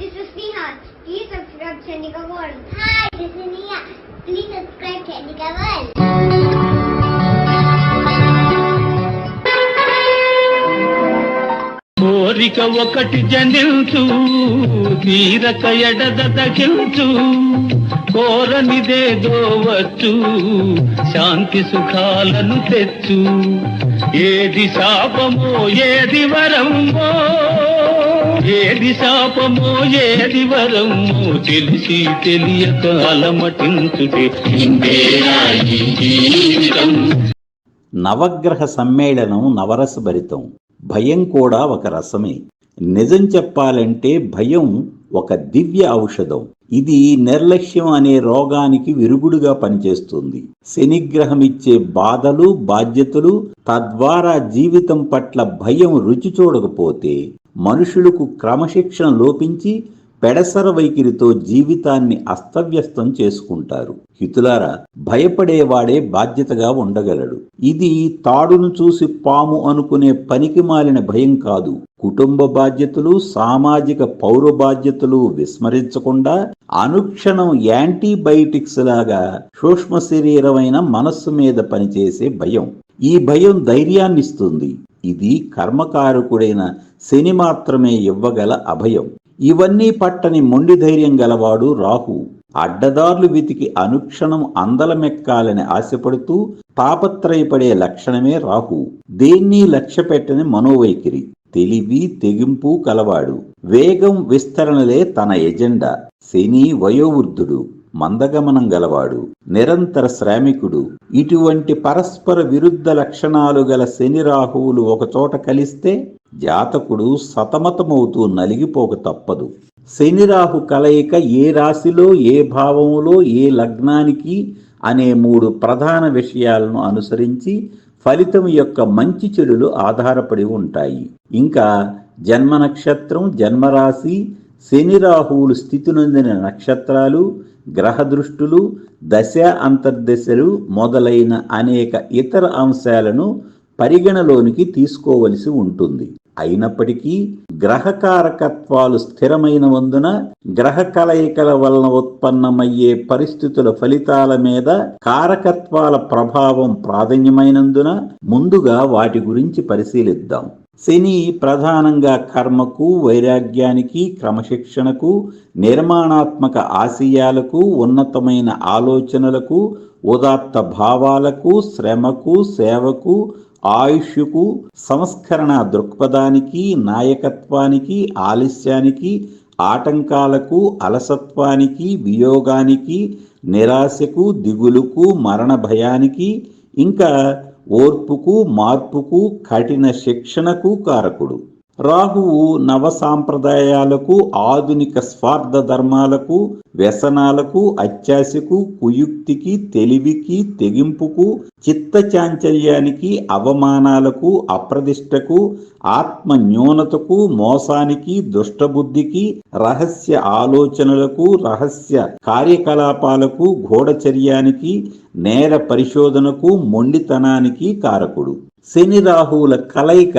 this is Neha. Please subscribe Chandika World. Hi, this is Neha. Please subscribe Chandika World. కోరిక ఒకటి జనించు తీరక ఎడదగించు కోరనిదేదో వచ్చు శాంతి సుఖాలను తెచ్చు ఏది శాపమో ఏది వరమో ఏది శాపమో ఏది వరమో తెలిసి తెలియక అలమటించుటే నవగ్రహ సమ్మేళనం నవరసభరితం. భయం కూడా ఒక రసమే. నిజం చెప్పాలంటే భయం ఒక దివ్య ఔషధం. ఇది నిర్లక్ష్యం అనే రోగానికి విరుగుడుగా పనిచేస్తుంది. శనిగ్రహం ఇచ్చే బాధలు బాధ్యతలు తద్వారా జీవితం పట్ల భయం రుచి చూడకపోతే మనుషులకు క్రమశిక్షణ లోపించి పెడసర వైఖరితో జీవితాన్ని అస్తవ్యస్తం చేసుకుంటారు. హితులారా భయపడేవాడే బాధ్యతగా ఉండగలడు. ఇది తాడును చూసి పాము అనుకునే పనికి మాలిన భయం కాదు. కుటుంబ బాధ్యతలు సామాజిక పౌర బాధ్యతలు విస్మరించకుండా అనుక్షణం యాంటీబయోటిక్స్ లాగా సూక్ష్మ శరీరమైన మనస్సు మీద పనిచేసే భయం. ఈ భయం ధైర్యాన్నిస్తుంది. ఇది కర్మకారకుడైన శని మాత్రమే ఇవ్వగల అభయం. ఇవన్నీ పట్టని మొండి ధైర్యం గలవాడు రాహు. అడ్డదారులు వెతికి అనుక్షణం అందలమెక్కాలని ఆశపడుతూ తాపత్రయపడే లక్షణమే రాహు. దేన్ని లక్ష్య పెట్టని మనోవైఖరి. తెలివి తెగింపు కలవాడు. వేగం విస్తరణలే తన ఎజెండా. శని వయోవృద్ధుడు. మందగమనం గలవాడు నిరంతర శ్రామికుడు. ఇటువంటి పరస్పర విరుద్ధ లక్షణాలు గల శని రాహువులు ఒకచోట కలిస్తే జాతకుడు సతమతమవుతూ నలిగిపోక తప్పదు. శని రాహు కలయిక ఏ రాశిలో ఏ భావంలో ఏ లగ్నానికి అనే మూడు ప్రధాన విషయాలను అనుసరించి ఫలితం యొక్క మంచి చెడులు ఆధారపడి ఉంటాయి. ఇంకా జన్మ నక్షత్రం జన్మరాశి శని రాహువులు స్థితి నొందిన నక్షత్రాలు గ్రహ దృష్టులు దశ అంతర్దశలు మొదలైన అనేక ఇతర అంశాలను పరిగణలోనికి తీసుకోవలసి ఉంటుంది. అయినప్పటికీ గ్రహకారకత్వాలు స్థిరమైనవందున గ్రహ కలయికల వలన ఉత్పన్నమయ్యే పరిస్థితుల ఫలితాల మీద కారకత్వాల ప్రభావం ప్రాధాన్యమైనందున ముందుగా వాటి గురించి పరిశీలిద్దాం. శని ప్రధానంగా కర్మకు వైరాగ్యానికి క్రమశిక్షణకు నిర్మాణాత్మక ఆశయాలకు ఉన్నతమైన ఆలోచనలకు ఉదాత్త భావాలకు శ్రమకు సేవకు ఆయుష్కు సంస్కరణ దృక్పథానికి నాయకత్వానికి ఆలస్యానికి ఆటంకాలకు అలసత్వానికి వియోగానికి నిరాశకు దిగులుకు మరణ భయానికి ఇంకా ఓర్పుకు మార్పుకు కఠిన శిక్షణకు కారకుడు. రాహువు నవ సాంప్రదాయాలకు ఆధునిక స్వార్థ ధర్మాలకు వ్యసనాలకు అత్యాశకు కుయుక్తికి తెలివికి తెగింపుకు చిత్తచాంచల్యానికి అవమానాలకు అప్రదిష్టకు ఆత్మ న్యూనతకు మోసానికి దుష్టబుద్ధికి రహస్య ఆలోచనలకు రహస్య కార్యకలాపాలకు గూఢచర్యానికి నేర పరిశోధనకు మొండితనానికి కారకుడు. శని రాహువుల కలయిక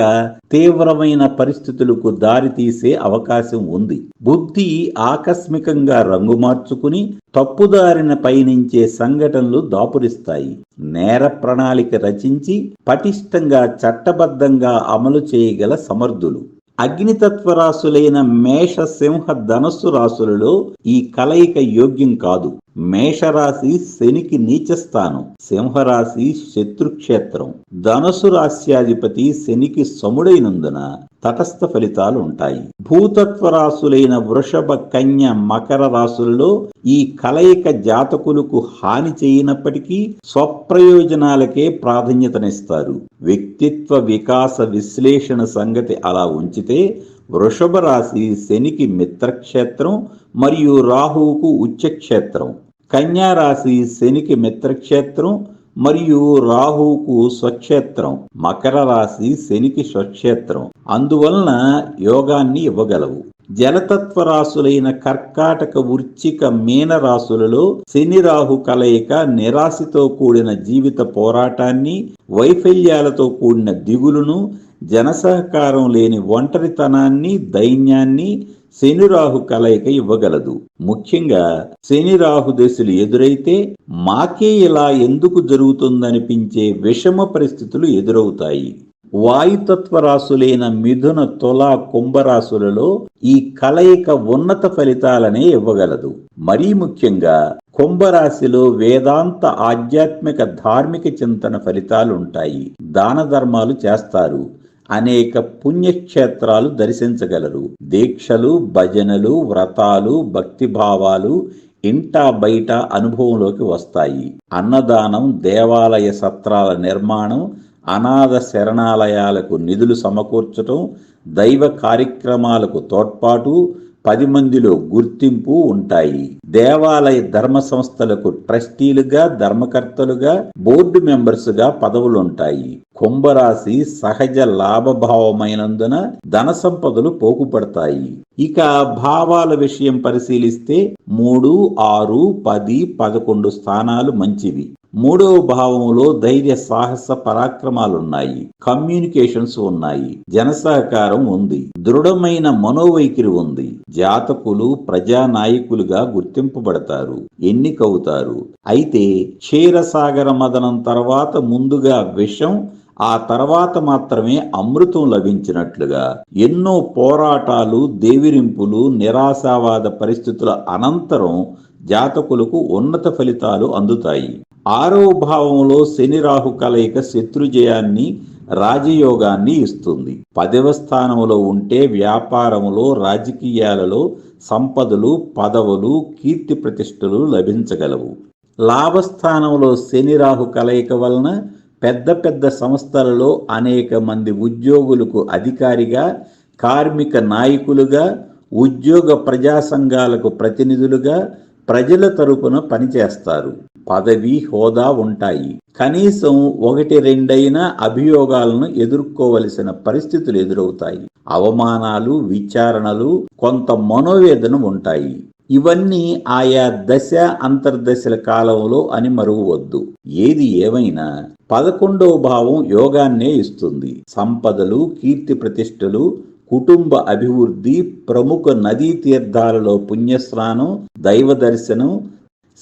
తీవ్రమైన పరిస్థితులకు దారితీసే అవకాశం ఉంది. బుద్ధి ఆకస్మికంగా రంగు మార్చుకుని తప్పుదారిన పయనించే సంఘటనలు దాపురిస్తాయి. నేర ప్రణాళిక రచించి పటిష్టంగా చట్టబద్ధంగా అమలు చేయగల సమర్థులు. అగ్నితత్వ రాసులైన మేష సింహ ధనస్సు రాసులలో ఈ కలయిక యోగ్యం కాదు. మేషరాశి శనికి నీచస్థానం సింహరాశి శత్రుక్షేత్రం. ధనుసు రాశ్యాధిపతి శనికి సముడైనందున తటస్థ ఫలితాలు ఉంటాయి. భూతత్వ రాశులైన వృషభ కన్య మకర రాశుల్లో ఈ కలయిక జాతకులకు హాని చేయనప్పటికీ స్వప్రయోజనాలకే ప్రాధాన్యతనిస్తారు. వ్యక్తిత్వ వికాస విశ్లేషణ సంగతి అలా ఉంచితే వృషభ రాశి శనికి మిత్రక్షేత్రం మరియు రాహువుకు ఉచ్చక్షేత్రం. కన్యారాశి శనికి మిత్రక్షేత్రం మరియు రాహువుకు స్వక్షేత్రం. మకర రాశి శనికి స్వక్షేత్రం. అందువలన యోగాన్ని ఇవ్వగలవు. జలతత్వ రాశులైన కర్కాటక వృచ్చిక మీన రాశులలో శని రాహు కలయిక నిరాశతో కూడిన జీవిత పోరాటాన్ని వైఫల్యాలతో కూడిన దిగులును జనసహకారం లేని ఒంటరితనాన్ని దైన్యాన్ని శనిరాహు కలయిక ఇవ్వగలదు. ముఖ్యంగా శనిరాహు దశలు ఎదురైతే మాకే ఇలా ఎందుకు జరుగుతుందనిపించే విషమ పరిస్థితులు ఎదురవుతాయి. వాయుతత్వ రాశులైన మిథున తుల కుంభరాశులలో ఈ కలయిక ఉన్నత ఫలితాలనే ఇవ్వగలదు. మరీ ముఖ్యంగా కుంభరాశిలో వేదాంత ఆధ్యాత్మిక ధార్మిక చింతన ఫలితాలుంటాయి. దాన ధర్మాలు చేస్తారు. అనేక పుణ్యక్షేత్రాలు దర్శించగలరు. దీక్షలు భజనలు వ్రతాలు భక్తిభావాలు ఇంటా బయట అనుభవంలోకి వస్తాయి. అన్నదానం దేవాలయ సత్రాల నిర్మాణం అనాథ శరణాలయాలకు నిధులు సమకూర్చటం దైవ కార్యక్రమాలకు తోడ్పాటు పది మందిలో గుర్తింపు ఉంటాయి. దేవాలయ ధర్మ సంస్థలకు ట్రస్టీలుగా ధర్మకర్తలుగా బోర్డు మెంబర్స్గా పదవులుంటాయి. కుంభరాశి సహజ లాభభావమైనందున ధన సంపదలు పోకుపడతాయి ఇక భావాల విషయం పరిశీలిస్తే మూడు ఆరు పది పదకొండు స్థానాలు మంచివి. మూడవ భావంలో ధైర్య సాహస పరాక్రమాలున్నాయి. కమ్యూనికేషన్స్ ఉన్నాయి. జనసహకారం ఉంది. దృఢమైన మనోవైఖరి ఉంది. జాతకులు ప్రజానాయకులుగా గుర్తింపబడతారు. ఎన్నికవుతారు. అయితే క్షీరసాగర మదనం తర్వాత ముందుగా విషం ఆ తర్వాత మాత్రమే అమృతం లభించినట్లుగా ఎన్నో పోరాటాలు దేవిరింపులు నిరాశావాద పరిస్థితుల అనంతరం జాతకులకు ఉన్నత ఫలితాలు అందుతాయి. ఆరవ భావంలో శని రాహు కలయిక శత్రుజయాన్ని రాజయోగాన్ని ఇస్తుంది. పదవ స్థానంలో ఉంటే వ్యాపారములో రాజకీయాలలో సంపదలు పదవులు కీర్తి ప్రతిష్టలు లభించగలవు. లాభస్థానంలో శని రాహు కలయిక వలన పెద్ద పెద్ద సంస్థలలో అనేక మంది ఉద్యోగులకు అధికారిగా కార్మిక నాయకులుగా ఉద్యోగ ప్రజా సంఘాలకు ప్రతినిధులుగా ప్రజల తరపున పనిచేస్తారు పదవి హోదా ఉంటాయి. కనీసం ఒకటి రెండైన అభియోగాలను ఎదుర్కోవలసిన పరిస్థితులు ఎదురవుతాయి. అవమానాలు విచారణలు కొంత మనోవేదన ఉంటాయి. ఇవన్నీ ఆయా దశ అంతర్దశల కాలంలో అని మరువవద్దు. ఏది ఏమైనా పదకొండవ భావం యోగాన్నే ఇస్తుంది. సంపదలు కీర్తి ప్రతిష్టలు కుటుంబ అభివృద్ధి ప్రముఖ నదీ తీర్థాలలో పుణ్యస్నానం దైవ దర్శనం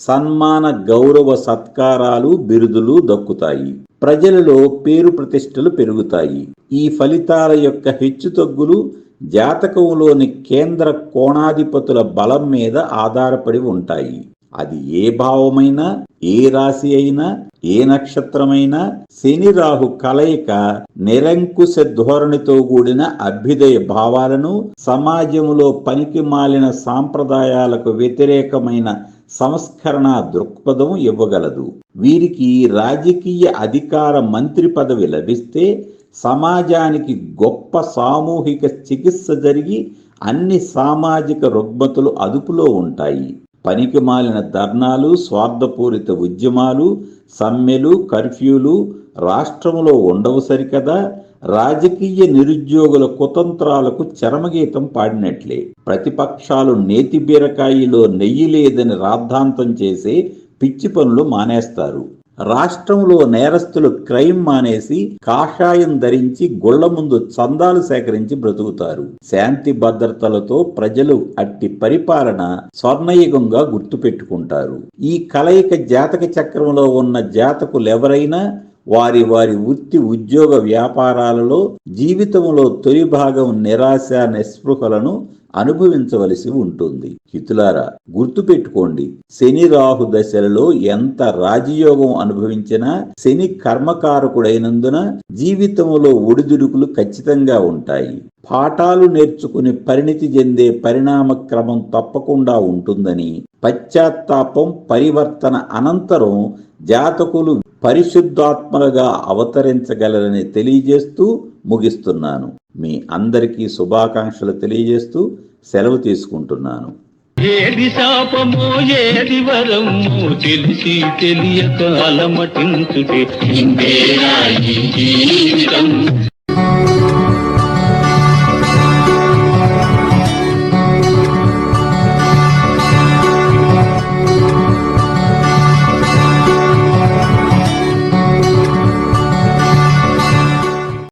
సన్మాన గౌరవ సత్కారాలు బిరుదులు దక్కుతాయి. ప్రజలలో పేరు ప్రతిష్టలు పెరుగుతాయి. ఈ ఫలితాల యొక్క హెచ్చుతగ్గులు జాతకంలోని కేంద్ర కోణాధిపతుల బలం మీద ఆధారపడి ఉంటాయి. అది ఏ భావమైనా ఏ రాశి అయినా ఏ నక్షత్రమైనా శని రాహు కలయిక నిరంకుశ ధోరణితో కూడిన అభ్యుదయ భావాలను సమాజంలో పనికి మాలిన సాంప్రదాయాలకు వ్యతిరేకమైన సంస్కరణ దృక్పథం ఇవ్వగలదు. వీరికి రాజకీయ అధికార మంత్రి పదవి లభిస్తే సమాజానికి గొప్ప సామూహిక చికిత్స జరిగి అన్ని సామాజిక రుగ్మతులు అదుపులో ఉంటాయి. పనికి మాలిన ధర్నాలు స్వార్థపూరిత ఉద్యమాలు సమ్మెలు కర్ఫ్యూలు రాష్ట్రంలో ఉండవు సరికదా. రాజకీయ నిరుద్యోగుల కుతంత్రాలకు చరమగీతం పాడినట్లే. ప్రతిపక్షాలు నేతి బీరకాయిలో నెయ్యి లేదని రాద్ధాంతం చేసే పిచ్చి పనులు మానేస్తారు. రాష్ట్రంలో నేరస్తులు క్రైమ్ మానేసి కాషాయం ధరించి గుళ్ళ ముందు చందాలు సేకరించి బ్రతుకుతారు. శాంతి భద్రతలతో ప్రజలు అట్టి పరిపాలన స్వర్ణయుగంగా గుర్తుపెట్టుకుంటారు. ఈ కలయిక జాతక చక్రంలో ఉన్న జాతకులెవరైనా వారి వారి వృత్తి ఉద్యోగ వ్యాపారాలలో జీవితంలో తొలి భాగం నిరాశ నిస్పృహలను అనుభవించవలసి ఉంటుంది. హితులారా గుర్తుపెట్టుకోండి శని రాహు దశలలో ఎంత రాజయోగం అనుభవించినా శని కర్మకారకుడైనందున జీవితంలో ఒడిదుడుకులు ఖచ్చితంగా ఉంటాయి. పాఠాలు నేర్చుకుని పరిణితి చెందే పరిణామ క్రమం తప్పకుండా ఉంటుందని పశ్చాత్తాపం పరివర్తన అనంతరం జాతకులు పరిశుద్ధాత్మలుగా అవతరించగలరని తెలియజేస్తూ ముగిస్తున్నాను. మీ అందరికీ శుభాకాంక్షలు తెలియజేస్తూ సెలవు తీసుకుంటున్నాను. ఏది శాపమో ఏది వరమో తెలిసి తెలియక అలమటించుటే